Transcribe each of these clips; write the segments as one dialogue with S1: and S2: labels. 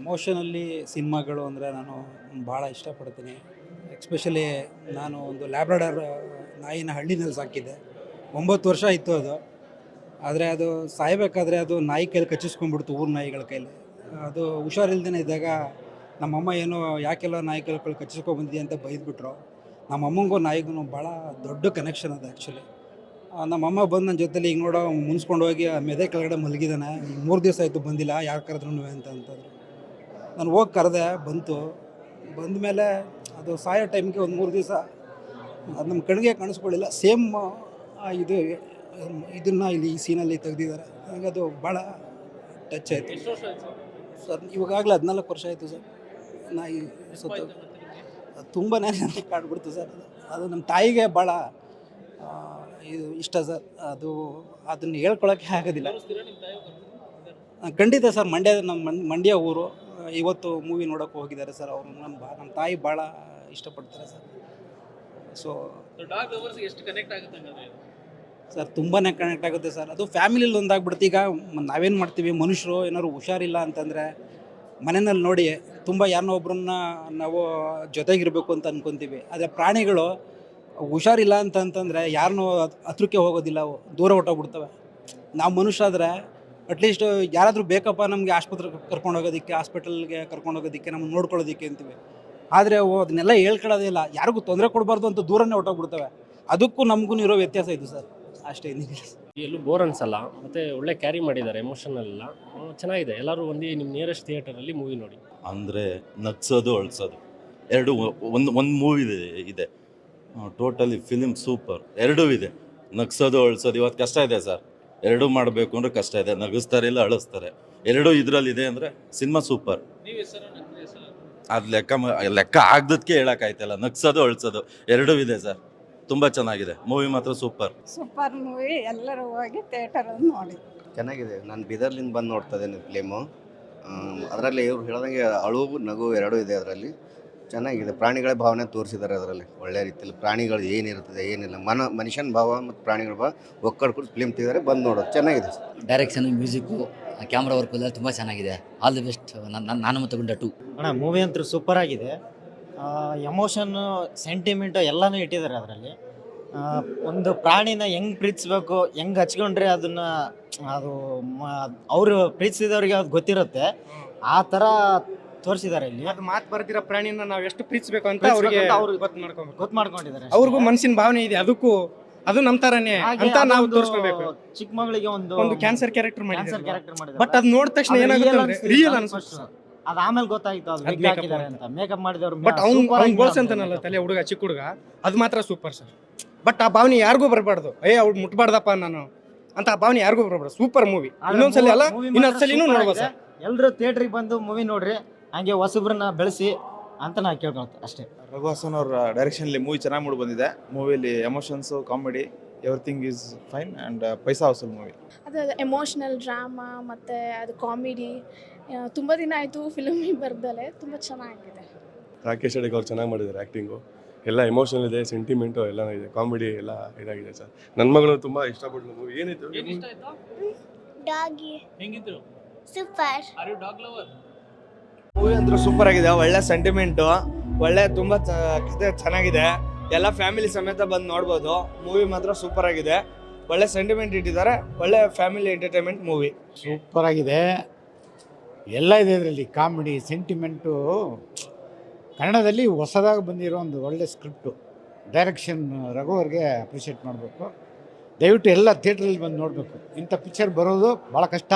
S1: ಎಮೋಷನಲ್ಲಿ ಸಿನಿಮಾಗಳು ಅಂದರೆ ನಾನು ಭಾಳ ಇಷ್ಟಪಡ್ತೀನಿ. ಎಕ್ಸ್ಪೆಷಲಿ ನಾನು ಒಂದು ಲ್ಯಾಬ್ರಡರ್ ನಾಯಿನ ಹಳ್ಳಿನಲ್ಲಿ ಸಾಕಿದ್ದೆ. ಒಂಬತ್ತು ವರ್ಷ ಇತ್ತು ಅದು. ಆದರೆ ಅದು ಸಾಯಬೇಕಾದ್ರೆ ಅದು ನಾಯಿ ಕೈಲಿ ಕಚ್ಚಿಸ್ಕೊಂಡ್ಬಿಡ್ತು ಊರು ನಾಯಿಗಳ ಕೈಲಿ. ಅದು ಹುಷಾರಿಲ್ದೇ ಇದ್ದಾಗ ನಮ್ಮಮ್ಮ ಏನೋ, ಯಾಕೆಲ್ಲ ನಾಯಿ ಕೈಲಿ ಕಚ್ಚಿಸ್ಕೊಂಡ್ಬಂದಿ ಅಂತ ಬೈದ್ಬಿಟ್ರು. ನಮ್ಮಮ್ಮಂಗೂ ನಾಯಿಗೂ ಭಾಳ ದೊಡ್ಡ ಕನೆಕ್ಷನ್ ಅದು ಆ್ಯಕ್ಚುಲಿ ನಮ್ಮಮ್ಮ ಬಂದು ನನ್ನ ಜೊತೆಲಿ ಈಗ ನೋಡೋ ಮುನ್ಸ್ಕೊಂಡು ಹೋಗಿ ಮೆದೆ ಕೆಳಗಡೆ ಮಲಗಿದ್ದಾನೆ ಮೂರು ದಿವಸ ಆಯಿತು ಬಂದಿಲ್ಲ, ಯಾರು ಕರೆದ್ರು ಅಂತ ಅಂತಂದ್ರು. ನಾನು ಹೋಗಿ ಕರೆದೆ ಬಂತು. ಬಂದ ಮೇಲೆ ಅದು ಸಾಯೋ ಟೈಮ್ಗೆ ಒಂದು ಮೂರು ದಿವಸ ಅದು ನಮ್ಮ ಕಣ್ಗೆ ಕಾಣಿಸ್ಕೊಳ್ಳಿಲ್ಲ. ಸೇಮ್ ಇದು ಇದನ್ನು ಇಲ್ಲಿ ಈ ಸೀನಲ್ಲಿ ತೆಗೆದಿದ್ದಾರೆ. ನನಗೆ ಅದು ಭಾಳ ಟಚ್ ಆಯಿತು. ಸರ್? ಇವಾಗಲೇ ಹದಿನಾಲ್ಕು ವರ್ಷ ಆಯಿತು ಸರ್. ನಾಯಿ ಸುತ್ತ ತುಂಬಾ ನನಗೆ ಕಾಡ್ಬಿಡ್ತು ಸರ್. ಅದು. ನಮ್ಮ ತಾಯಿಗೆ ಭಾಳ ಇದು ಇಷ್ಟ ಸರ್. ಅದು ಅದನ್ನು ಹೇಳ್ಕೊಳಕ್ಕೆ ಆಗೋದಿಲ್ಲ. ಖಂಡಿತ ಸರ್ ಮಂಡ್ಯ ನಮ್ಮ ಮಂಡ್ಯ ಊರು. ಇವತ್ತು ಮೂವಿ ನೋಡೋಕೆ ಹೋಗಿದ್ದಾರೆ ಸರ್ ಅವರು ನಮ್ಮ ಬಾ ನಮ್ಮ ತಾಯಿ ಭಾಳ ಇಷ್ಟಪಡ್ತಾರೆ ಸರ್ ಸೊ
S2: ಡಾಗ್ ಲವರ್ಸ್ ಎಷ್ಟು ಕನೆಕ್ಟ್ ಆಗುತ್ತೆ ಹಂಗಾದ್ರೆ?
S1: ಸರ್ ತುಂಬಾ ಕನೆಕ್ಟ್ ಆಗುತ್ತೆ ಸರ್ ಅದು ಫ್ಯಾಮಿಲಿಲಿ ಒಂದಾಗ್ಬಿಡುತ್ತೆ. ಈಗ ಮ- ನಾವೇನು ಮಾಡ್ತೀವಿ? ಮನುಷ್ಯರು ಏನಾದ್ರು ಹುಷಾರಿಲ್ಲ ಅಂತಂದರೆ ಮನೆಯಲ್ಲಿ ನೋಡಿ ತುಂಬ ಯಾರನ್ನೋ ಒಬ್ರನ್ನ ನಾವು ಜೊತೆಗಿರಬೇಕು ಅಂತ ಅನ್ಕೊಂತೀವಿ. ಆದರೆ ಪ್ರಾಣಿಗಳು ಹುಷಾರಿಲ್ಲ ಅಂತಂತಂದರೆ ಯಾರನ್ನೋ ಯಾರನ್ನೂ ಹತ್ರಕ್ಕೆ ಹೋಗೋದಿಲ್ಲ. ಅವು ದೂರ ಹೊಟ್ಟೋಗ್ಬಿಡ್ತವೆ ನಾವು ಮನುಷ್ಯ ಆದರೆ ಅಟ್ಲೀಸ್ಟ್ ಯಾರಾದರೂ ಬೇಕಪ್ಪ ನಮಗೆ ಆಸ್ಪತ್ರೆಗೆ ಕರ್ಕೊಂಡು ಹೋಗೋದಕ್ಕೆ ಹಾಸ್ಪಿಟಲ್ಗೆ ಕರ್ಕೊಂಡು ಹೋಗೋದಕ್ಕೆ ನಮ್ಮನ್ನು ನೋಡ್ಕೊಳ್ಳೋದಕ್ಕೆ ಅಂತೀವಿ. ಆದರೆ ಅವು ಅದನ್ನೆಲ್ಲ ಹೇಳ್ಕೊಳ್ಳೋದೇ ಇಲ್ಲ. ಯಾರಿಗೂ ತೊಂದರೆ ಕೊಡಬಾರ್ದು ಅಂತ ದೂರನೇ ಹೊಟ್ಟೋಗ್ಬಿಡ್ತವೆ ಅದಕ್ಕೂ ನಮಗೂ ಇರೋ ವ್ಯತ್ಯಾಸ ಇದು ಸರ್. ಅಷ್ಟೇ
S3: ಎಲ್ಲೂ ಬೋರ್ ಅನ್ಸಲ್ಲ. ಮತ್ತೆ ಒಳ್ಳೆ ಕ್ಯಾರಿ ಮಾಡಿದ್ದಾರೆ ಎಮೋಷನಲ್ ಎಲ್ಲ ಚೆನ್ನಾಗಿದೆ. ಎಲ್ಲರೂ ಒಂದು ನಿಮ್ಮ ನಿಯರೆಸ್ಟ್ ಥಿಯೇಟರಲ್ಲಿ ಮೂವಿ ನೋಡಿ.
S4: ಅಂದರೆ ನಗ್ಸೋದು ಅಳ್ಸೋದು. ಎರಡು ಒಂದು ಒಂದು ಮೂವಿ ಇದೆ ಇದೆ. ಟೋಟಲಿ ಫಿಲಿಮ್ ಸೂಪರ್ ಎರಡೂ ಇದೆ. ನಗ್ಸೋದು ಅಳ್ಸೋದು. ಇವತ್ತು ಕಷ್ಟ ಇದೆ ಸರ್. ಎರಡೂ ಮಾಡಬೇಕು ಅಂದ್ರೆ ಕಷ್ಟ ಇದೆ. ನಗಿಸ್ತಾರೆ ಇಲ್ಲ ಅಳಿಸ್ತಾರೆ. ಎರಡೂ ಇದರಲ್ಲಿದೆ ಅಂದರೆ ಸಿನಿಮಾ ಸೂಪರ್. ಅದು ಲೆಕ್ಕ ಮ- ಲೆಕ್ಕ ಆಯ್ತಲ್ಲ ಹೇಳೋಕ್ಕಾಯ್ತಲ್ಲ. ನಗ್ಸೋದು ಅಳಿಸೋದು. ಎರಡೂ ಇದೆ ಸರ್. ತುಂಬ ಚೆನ್ನಾಗಿದೆ. ಮೂವಿ ಮಾತ್ರ ಸೂಪರ್.
S5: Super movie. ಎಲ್ಲರೂ ಹೋಗಿ ಥಿಯೇಟರ್ ನೋಡಿ.
S6: ಚೆನ್ನಾಗಿದೆ. ನಾನು ಬೀದರ್ಲಿಂದ ಬಂದು ನೋಡ್ತಾ ಇದ್ದೇನೆ ಫಿಲಿಮು ಅದರಲ್ಲಿ ಇವ್ರು ಹೇಳ್ದಂಗೆ ಅಳು ನಗು ಎರಡೂ ಇದೆ ಅದರಲ್ಲಿ. ಚೆನ್ನಾಗಿದೆ. ಪ್ರಾಣಿಗಳ ಭಾವನೆ ತೋರಿಸಿದ್ದಾರೆ ಅದರಲ್ಲಿ. ಒಳ್ಳೆ ರೀತಿಯಲ್ಲಿ ಪ್ರಾಣಿಗಳು ಏನಿರುತ್ತದೆ ಏನಿಲ್ಲ. ಮನ ಮನುಷ್ಯನ ಭಾವ ಮತ್ತು ಪ್ರಾಣಿಗಳ ಭಾವ ಒಕ್ಕಡ್ಕೊಂಡು ಫಿಲಿಮ್ ತೆಗೆದರೆ ಬಂದು ನೋಡೋದು ಚೆನ್ನಾಗಿದೆ
S7: ಡೈರೆಕ್ಷನ್ ಮ್ಯೂಸಿಕ್ಕು ಕ್ಯಾಮ್ರಾ ವರ್ಕ್ ಎಲ್ಲ ತುಂಬ ಚೆನ್ನಾಗಿದೆ. ಆಲ್ ದಿ ಬೆಸ್ಟ್ ನನ್ನ ನಾನು ಮತ್ತು ಗುಂಡ ಟು
S8: ಅಣ್ಣ ಮೂವಿ ಅಂತೂ ಸೂಪರ್ ಆಗಿದೆ. ಎಮೋಷನ್ನು ಸೆಂಟಿಮೆಂಟು ಎಲ್ಲನೂ ಇಟ್ಟಿದ್ದಾರೆ ಅದರಲ್ಲಿ. ಒಂದು ಪ್ರಾಣಿನ ಹೆಂಗೆ ಪ್ರೀತಿಸ್ಬೇಕು ಹೆಂಗೆ ಹಚ್ಕೊಂಡ್ರೆ ಅದನ್ನು ಅದು ಅವರು ಪ್ರೀತಿಸಿದವ್ರಿಗೆ ಅದು ಗೊತ್ತಿರುತ್ತೆ. ಆ ಥರ ತೋರಿಸಿದ್ದಾರೆ ಇಲ್ಲಿ.
S9: ಅದು ಮಾತು ಬರ್ದಿರೋ ಪ್ರಾಣಿನ ನಾವು ಎಷ್ಟು ಪ್ರೀತಿಸಬೇಕು ಅಂತ ಅವ್ರಿಗೆ
S8: ಅವ್ರು
S9: ಗೊತ್ತು ಮಾಡ್ಕೊಬೇಕು.
S8: ಗೊತ್ತು ಮಾಡ್ಕೊಂಡಿದ್ದಾರೆ
S9: ಅವ್ರಿಗೂ ಮನಸ್ಸಿನ ಭಾವನೆ ಇದೆ. ಅದಕ್ಕೂ ಅದು ತರನೇ ಅಂತ ನಾವು ತೋರಿಸ್ಕೊಬೇಕು.
S8: ಚಿಕ್ಕ ಮಗಳಿಗೆ ಒಂದು
S9: ಒಂದು ಕ್ಯಾನ್ಸರ್ ಕ್ಯಾರೆಕ್ಟರ್
S8: ಕ್ಯಾನ್ಸರ್
S9: ಮಾಡಿದ್ದಾರೆ
S8: ಕ್ಯಾರೆಕ್ಟರ್ ಮಾಡಿದ್ದಾರೆ.
S9: ಬಟ್ ಅದ್ ನೋಡಿದ ತಕ್ಷಣ ಏನಾಗುತ್ತೆ ರಿಯಲ್ ಅನ್ಸುತ್ತೆ
S8: ಅದು ಆಮೇಲೆ ಗೊತ್ತಾಯ್ತು ಅದು
S9: ಅದ್ makeup
S8: ಹಾಕಿದ್ದಾರೆ ಅಂತ. ಮೇಕಪ್ ಮಾಡಿದವರು
S9: ಬಟ್ ಅವ್ನು ಅವ್ನು ತಲೆ ಹುಡುಗ ಚಿಕ್ಕ ಹುಡುಗ. ಅದು ಮಾತ್ರ ಸೂಪರ್ ಸರ್ ಬಟ್ ಆ ಭಾವನೆ ಯಾರಿಗೂ ಬರಬಾರ್ದು. ಏ ಅವ್ರು ಮುಟ್ಬಾರ್ದಪ್ಪ ನಾನು ಅಂತ ಆ ಭಾವನೆ ಯಾರಿಗೂ ಬರಬಾರ್ದು. ಸೂಪರ್ ಮೂವಿ ಇನ್ನೊಂದ್ಸಲಿನೂ ಅಲ್ಲ ಇನ್ನೊಂದ್ಸಲಿನೂ ನೋಡ್ಬೋದು ಸರ್
S8: ಎಲ್ಲರೂ ಥಿಯೇಟ್ರಿಗೆ ಬಂದು ಮೂವಿ ನೋಡ್ರಿ. ಹಂಗೆ ಹೊಸಬ್ರನ್ನ ಬೆಳೆಸಿ ಅಂತ ನಾ ಕೇಳ್ಕೊಳ್ತೆ ಅಷ್ಟೇ.
S10: ರಘು ಹಾಸನ್ ಅವರ ಡೈರೆಕ್ಷನಲ್ಲಿ ಮೂವಿ ಚೆನ್ನಾಗಿ ಮೂಡಿ ಬಂದಿದೆ ಮೂವಿಲಿ emotions comedy everything is fine and ಪೈಸಾ ವಸೂಲ್ ಮೂವಿ
S5: ಅದು ಎಮೋಷ್ನಲ್ ಡ್ರಾಮಾ ಮತ್ತು ಅದು ಕಾಮಿಡಿ ತುಂಬ ದಿನ ಆಯಿತು ಫಿಲಮ್ ಬರ್ದಲೆ ತುಂಬ ಚೆನ್ನಾಗಿದೆ.
S10: ರಾಕೇಶ್ ಅಡಿಗೆ ಅವ್ರು ಚೆನ್ನಾಗಿ ಮಾಡಿದ್ದಾರೆ ಆ್ಯಕ್ಟಿಂಗು ಎಲ್ಲ ಎಮೋಷನಲ್ ಇದೆ ಸೆಂಟಿಮೆಂಟು ಎಲ್ಲ ಇದೆ ಕಾಮಿಡಿ ಎಲ್ಲ ಇದಾಗಿದೆ ಸರ್. ನನ್ನ ಮಗಳು ತುಂಬ ಇಷ್ಟಪಟ್ಟು ಮೂವಿ ಏನಿತ್ತು?
S5: ಡಾಗಿ
S2: ಹೆಂಗಿದ್ರು
S5: super
S2: are you dog lover
S9: movie ಅಂತೂ ಸೂಪರ್ ಆಗಿದೆ, ಒಳ್ಳೆ ಸೆಂಟಿಮೆಂಟು ಒಳ್ಳೆ ತುಂಬ ಕತೆ ಚೆನ್ನಾಗಿದೆ. ಎಲ್ಲ ಫ್ಯಾಮಿಲಿ ಸಮೇತ ಬಂದು ನೋಡ್ಬೋದು ಮೂವಿ ಮಾತ್ರ ಸೂಪರ್ ಆಗಿದೆ. ಒಳ್ಳೆ ಸೆಂಟಿಮೆಂಟ್ ಇಟ್ಟಿದ್ದಾರೆ, ಒಳ್ಳೆ ಫ್ಯಾಮಿಲಿ ಎಂಟರ್ಟೈನ್ಮೆಂಟ್ ಮೂವಿ
S8: ಸೂಪರ್ ಆಗಿದೆ. ಎಲ್ಲ ಇದೆ ಇದರಲ್ಲಿ ಕಾಮಿಡಿ ಸೆಂಟಿಮೆಂಟು ಕನ್ನಡದಲ್ಲಿ ಹೊಸದಾಗಿ ಬಂದಿರೋ ಒಂದು ಒಳ್ಳೆ ಸ್ಕ್ರಿಪ್ಟು ಡೈರೆಕ್ಷನ್ ರಘುವರ್ಗೆ ಅಪ್ರಿಷಿಯೇಟ್ ಮಾಡಬೇಕು. ದಯವಿಟ್ಟು ಎಲ್ಲ ಥಿಯೇಟ್ರಲ್ಲಿ ಬಂದು ನೋಡಬೇಕು. ಇಂಥ ಪಿಕ್ಚರ್ ಬರೋದು ಭಾಳ ಕಷ್ಟ.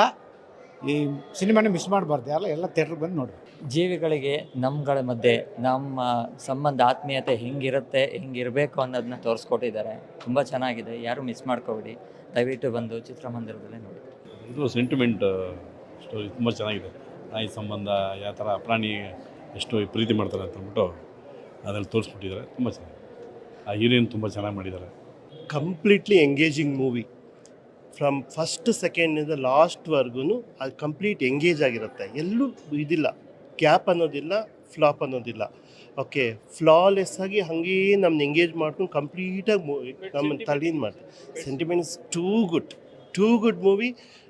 S8: ಈ ಸಿನಿಮಾನ ಮಿಸ್ ಮಾಡಬಾರ್ದು. ಎಲ್ಲ ಎಲ್ಲ ಥಿಯೇಟ್ರಿಗೆ ಬಂದು ನೋಡಿ
S7: ಜೀವಿಗಳಿಗೆ ನಮ್ಗಳ ಮಧ್ಯೆ ನಮ್ಮ ಸಂಬಂಧ ಆತ್ಮೀಯತೆ ಹೆಂಗಿರುತ್ತೆ ಹೆಂಗಿರಬೇಕು ಅನ್ನೋದನ್ನ ತೋರಿಸ್ಕೊಟ್ಟಿದ್ದಾರೆ. ತುಂಬ ಚೆನ್ನಾಗಿದೆ. ಯಾರು ಮಿಸ್ ಮಾಡ್ಕೋಬೇಡಿ. ದಯವಿಟ್ಟು ಬಂದು ಚಿತ್ರಮಂದಿರದಲ್ಲೇ ನೋಡಿ.
S10: ಇದು ಸೆಂಟಿಮೆಂಟ್ ಸ್ಟೋರಿ ತುಂಬ ಚೆನ್ನಾಗಿದೆ. ನಾಯಿ ಸಂಬಂಧ ಯಾವ ಥರ ಪ್ರಾಣಿ ಎಷ್ಟು ಪ್ರೀತಿ ಮಾಡ್ತಾರೆ ಅಂತ ಅಂದ್ಬಿಟ್ಟು ಅದರಲ್ಲಿ ತೋರಿಸ್ಬಿಟ್ಟಿದ್ದಾರೆ ತುಂಬ ಚೆನ್ನಾಗಿದೆ. ಆ ಹೀರೋಯಿನ್ ತುಂಬ ಚೆನ್ನಾಗಿ ಮಾಡಿದ್ದಾರೆ.
S11: Completely engaging movie from first ಸೆಕೆಂಡಿಂದ ಲಾಸ್ಟ್ವರೆಗೂ ಅದು ಕಂಪ್ಲೀಟ್ ಎಂಗೇಜ್ ಆಗಿರುತ್ತೆ. ಎಲ್ಲೂ ಇದಿಲ್ಲ. ಗ್ಯಾಪ್ ಅನ್ನೋದಿಲ್ಲ ಫ್ಲಾಪ್ ಅನ್ನೋದಿಲ್ಲ. ಓಕೆ ಫ್ಲಾಲೆಸ್ ಆಗಿ ಹಾಗೇ ನಮ್ಮನ್ನ ಎಂಗೇಜ್ ಮಾಡ್ಕೊಂಡು ಕಂಪ್ಲೀಟಾಗಿ ಮೂವಿ ನಮ್ಮ ತಲೀನ್ ಮಾಡ್ತಾರೆ sentiments too good too good movie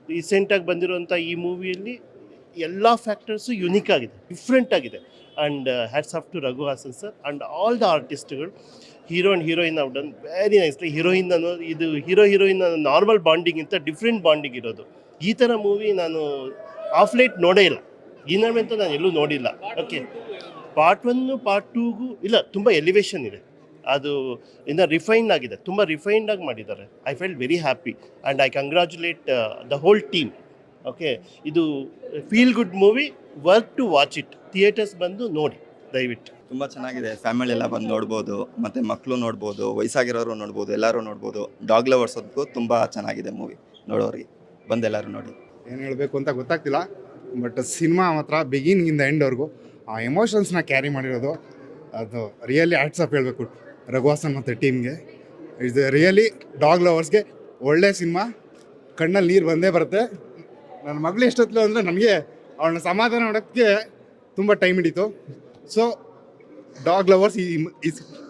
S11: ರೀಸೆಂಟಾಗಿ ಬಂದಿರುವಂಥ ಈ ಮೂವಿಯಲ್ಲಿ ಎಲ್ಲ ಫ್ಯಾಕ್ಟರ್ಸು ಯುನೀಕ್ ಆಗಿದೆ. ಡಿಫ್ರೆಂಟ್ ಆಗಿದೆ. And hats off to Raghu Hassan sir and all the ಆರ್ಟಿಸ್ಟ್ಗಳು hero and heroine have done very nicely heroine ಅನ್ನೋದು ಇದು ಹೀರೋ ಹೀರೋಯಿನ್ ನಾರ್ಮಲ್ ಬಾಂಡಿಂಗಿಂತ ಡಿಫ್ರೆಂಟ್ ಬಾಂಡಿಂಗ್ ಇರೋದು. ಈ ಥರ ಮೂವಿ ನಾನು ಆಫ್ ಲೈಟ್ ನೋಡೇ ಇಲ್ಲ. ಇನ್ನೊಮ್ಮೆ ನಾನು ಎಲ್ಲೂ ನೋಡಿಲ್ಲ. ಓಕೆ ಪಾರ್ಟ್ ಒನ್ನು ಪಾರ್ಟ್ ಟೂಗೂ ಇಲ್ಲ, ತುಂಬ ಎಲಿವೇಶನ್ ಇದೆ. ಅದು ಇನ್ನು ರಿಫೈನ್ಡ್ ಆಗಿದೆ. ತುಂಬ ರಿಫೈನ್ಡ್ ಆಗಿ ಮಾಡಿದ್ದಾರೆ. I fell very happy and I congratulate the whole team okay ಇದು feel good movie worth to watch it theatres ಬಂದು ನೋಡಿ ದಯವಿಟ್ಟು.
S12: ತುಂಬ ಚೆನ್ನಾಗಿದೆ. ಫ್ಯಾಮಿಲಿ ಎಲ್ಲ ಬಂದು ನೋಡ್ಬೋದು ಮತ್ತು ಮಕ್ಕಳು ನೋಡ್ಬೋದು ವಯಸ್ಸಾಗಿರೋರು ನೋಡ್ಬೋದು ಎಲ್ಲರೂ ನೋಡ್ಬೋದು. ಡಾಗ್ ಲವರ್ಸ್ ಅದಕ್ಕೂ ತುಂಬ ಚೆನ್ನಾಗಿದೆ ಮೂವಿ ನೋಡೋರಿಗೆ ಬಂದು ಎಲ್ಲರೂ ನೋಡಿ.
S13: ಏನು ಹೇಳಬೇಕು ಅಂತ ಗೊತ್ತಾಗ್ತಿಲ್ಲ ಬಟ್ ಸಿನಿಮಾ ಮಾತ್ರ ಬಿಗಿನಿಂದ ಎಂಡ್ವರೆಗೂ ಆ ಎಮೋಷನ್ಸ್ನ ಕ್ಯಾರಿ ಮಾಡಿರೋದು ಅದು ರಿಯಲಿ ಆಟ್ಸ್ ಅಪ್ ಹೇಳಬೇಕು. ರಘುವಾಸನ್ ಮತ್ತು ಟೀಮ್ಗೆ ಇದು ರಿಯಲಿ ಡಾಗ್ ಲವರ್ಸ್ಗೆ ಒಳ್ಳೆ ಸಿನಿಮಾ ಕಣ್ಣಲ್ಲಿ ನೀರು ಬಂದೇ ಬರುತ್ತೆ. ನನ್ನ ಮಗಳು ಎಷ್ಟೊತ್ತಲು ಅಂದರೆ ನನಗೆ ಅವಳನ್ನ ಸಮಾಧಾನ ಮಾಡೋಕ್ಕೆ ತುಂಬ ಟೈಮ್ ಹಿಡಿತು. ಸೊ ಡಾಗ್ ಲವರ್ಸ್ ಈ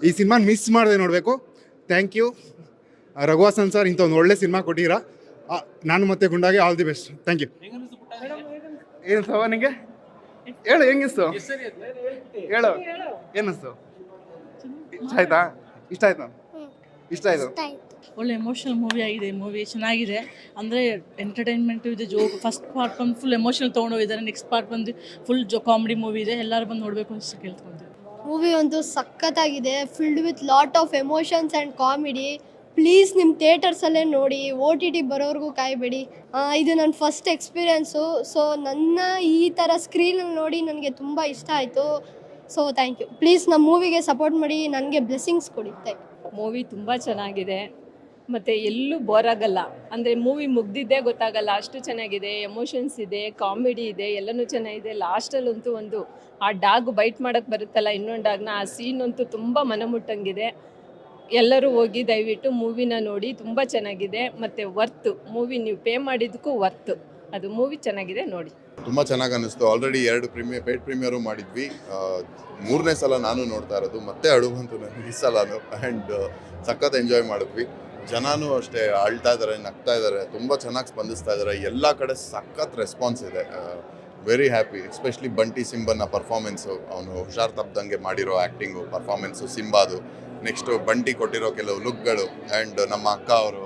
S13: ಈ- ಸಿನಿಮಾ ಮಿಸ್ ಮಾಡದೆ ನೋಡಬೇಕು. ಥ್ಯಾಂಕ್ ಯು ರಘುವಾಸನ್ ಸರ್ ಇಂಥ ಒಂದು ಒಳ್ಳೆ ಸಿನಿಮಾ ಕೊಟ್ಟಿರಾ ನಾನು ಮತ್ತೆ ಗುಂಡಾಗೆ all the best thank you ಏನು ಸವ ನಿಂಗೆ? ಹೇಳು ಹೆಂಗಿಸ್ತು? ಹೇಳು. ಏನಿಸ್ತು ಇಷ್ಟ ಆಯ್ತಾ? ಇಷ್ಟ ಆಯ್ತಾ? ಇಷ್ಟ ಆಯ್ತು.
S14: ಒಳ್ಳೆ ಎಮೋಷನಲ್ ಮೂವಿ ಆಗಿದೆ ಮೂವಿ ಚೆನ್ನಾಗಿದೆ. ಅಂದರೆ ಎಂಟರ್ಟೈನ್ಮೆಂಟು ಇದೆ ಜೋ ಫಸ್ಟ್ ಪಾರ್ಟ್ ಬಂದು ಫುಲ್ ಎಮೋಷನಲ್ ತೊಗೊಂಡೋಗಿದ್ದಾರೆ ನೆಕ್ಸ್ಟ್ ಪಾರ್ಟ್ ಬಂದು ಫುಲ್ ಜೋ ಕಾಮಿಡಿ ಮೂವಿ ಇದೆ. ಎಲ್ಲರೂ ಬಂದು ನೋಡಬೇಕು ಅಂತ ಕೇಳ್ಕೊಂತೀವಿ
S15: ಮೂವಿ ಒಂದು ಸಖತ್ತಾಗಿದೆ filled with lot of emotions and comedy please ನಿಮ್ಮ ಥಿಯೇಟರ್ಸಲ್ಲೇ ನೋಡಿ ಓ ಟಿ ಟಿ ಬರೋವರೆಗೂ ಕಾಯಬೇಡಿ. ಇದು ನನ್ನ ಫಸ್ಟ್ ಎಕ್ಸ್ಪೀರಿಯೆನ್ಸು ಸೊ ನನ್ನ ಈ ಥರ ಸ್ಕ್ರೀನಲ್ಲಿ ನೋಡಿ ನನಗೆ ತುಂಬ ಇಷ್ಟ ಆಯಿತು. ಸೊ ಥ್ಯಾಂಕ್ ಯು ಪ್ಲೀಸ್ ನಮ್ಮ ಮೂವಿಗೆ ಸಪೋರ್ಟ್ ಮಾಡಿ ನನಗೆ ಬ್ಲೆಸ್ಸಿಂಗ್ಸ್ ಕೊಡಿ. ಥ್ಯಾಂಕ್
S16: ಮೂವಿ ತುಂಬ ಚೆನ್ನಾಗಿದೆ. ಮತ್ತು ಎಲ್ಲೂ ಬೋರ್ ಆಗಲ್ಲ. ಅಂದರೆ ಮೂವಿ ಮುಗ್ದಿದ್ದೇ ಗೊತ್ತಾಗಲ್ಲ. ಅಷ್ಟು ಚೆನ್ನಾಗಿದೆ ಎಮೋಷನ್ಸ್ ಇದೆ ಕಾಮಿಡಿ ಇದೆ, ಎಲ್ಲನೂ ಚೆನ್ನಾಗಿದೆ. ಲಾಸ್ಟಲ್ಲಂತೂ ಒಂದು ಆ ಡಾಗ್ ಬೈಟ್ ಮಾಡೋಕ್ಕೆ ಬರುತ್ತಲ್ಲ ಇನ್ನೊಂದು ಡಾಗ್ನ, ಆ ಸೀನ್ ಅಂತೂ ತುಂಬ ಮನಮುಟ್ಟಂಗಿದೆ. ಎಲ್ಲರೂ ಹೋಗಿ ದಯವಿಟ್ಟು ಮೂವಿನ ನೋಡಿ, ತುಂಬ ಚೆನ್ನಾಗಿದೆ. ಮತ್ತು ವರ್ತು ಮೂವಿ ನೀವು ಪೇ ಮಾಡಿದ್ದಕ್ಕೂ ವರ್ತು ಅದು ಮೂವಿ ಚೆನ್ನಾಗಿದೆ ನೋಡಿ.
S17: ತುಂಬ ಚೆನ್ನಾಗಿ ಅನ್ನಿಸ್ತು. ಆಲ್ರೆಡಿ ಎರಡು ಪ್ರೀಮಿಯರ್ ಪೇಡ್ ಪ್ರೀಮಿಯರು ಮಾಡಿದ್ವಿ. ಮೂರನೇ ಸಲ ನಾನು ನೋಡ್ತಾ ಇರೋದು, ಮತ್ತೆ ನನಗೆ ಈ ಸಲನು. ಆ್ಯಂಡ್ ಸಖತ್ ಎಂಜಾಯ್ ಮಾಡಿದ್ವಿ. ಜನನೂ ಅಷ್ಟೇ ಅಳ್ತಾ ಇದ್ದಾರೆ ನಗ್ತಾ ಇದ್ದಾರೆ ತುಂಬ ಚೆನ್ನಾಗಿ ಸ್ಪಂದಿಸ್ತಾ ಇದ್ದಾರೆ ಎಲ್ಲ ಕಡೆ ಸಖತ್ ರೆಸ್ಪಾನ್ಸ್ ಇದೆ. ವೆರಿ ಹ್ಯಾಪಿ ಎಸ್ಪೆಷಲಿ ಬಂಟಿ ಸಿಂಬನ್ನ ಪರ್ಫಾರ್ಮೆನ್ಸು ಅವನು ಹುಷಾರ್ ತಪ್ಪದಂಗೆ ಮಾಡಿರೋ ಆ್ಯಕ್ಟಿಂಗು ಪರ್ಫಾರ್ಮೆನ್ಸು ಸಿಂಬಾದು ನೆಕ್ಸ್ಟು ಬಂಟಿ ಕೊಟ್ಟಿರೋ ಕೆಲವು ಲುಕ್ಗಳು ಆ್ಯಂಡ್ ನಮ್ಮ ಅಕ್ಕ ಅವರು.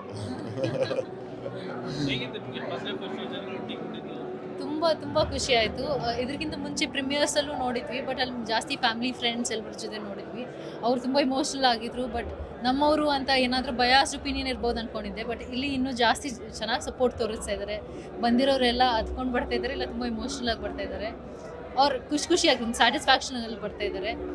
S18: ತುಂಬ ತುಂಬ ಖುಷಿ ಆಯಿತು. ಇದಕ್ಕಿಂತ ಮುಂಚೆ ಪ್ರೀಮಿಯರ್ಸಲ್ಲೂ ನೋಡಿದ್ವಿ ಬಟ್ ಅಲ್ಲಿ ಜಾಸ್ತಿ ಫ್ಯಾಮಿಲಿ ಫ್ರೆಂಡ್ಸ್ ಎಲ್ಲರ ಜೊತೆ ನೋಡಿದ್ವಿ. ಅವ್ರು ತುಂಬ ಇಮೋಷ್ನಲ್ ಆಗಿದ್ರು ಬಟ್ ನಮ್ಮವರು ಅಂತ ಏನಾದರೂ ಬಯಾಸ್ ಒಪಿನಿಯನ್ ಇರ್ಬೋದು ಅಂದ್ಕೊಂಡಿದ್ದೆ ಬಟ್ ಇಲ್ಲಿ ಇನ್ನೂ ಜಾಸ್ತಿ ಚೆನ್ನಾಗಿ ಸಪೋರ್ಟ್ ತೋರಿಸ್ತಾ ಇದ್ದಾರೆ ಬಂದಿರೋರೆಲ್ಲ ಹತ್ಕೊಂಡು ಬರ್ತಾ ಇದ್ದಾರೆ ಇಲ್ಲ ತುಂಬ ಇಮೋಷ್ನಲ್ ಆಗಿ ಬರ್ತಾ ಇದ್ದಾರೆ ಅವ್ರು ಖುಷಿ, ಖುಷಿಯಾಗಿ, ಒಂದು ಸ್ಯಾಟಿಸ್ಫ್ಯಾಕ್ಷನಲ್ಲಿ ಬರ್ತಾ ಇದ್ದಾರೆ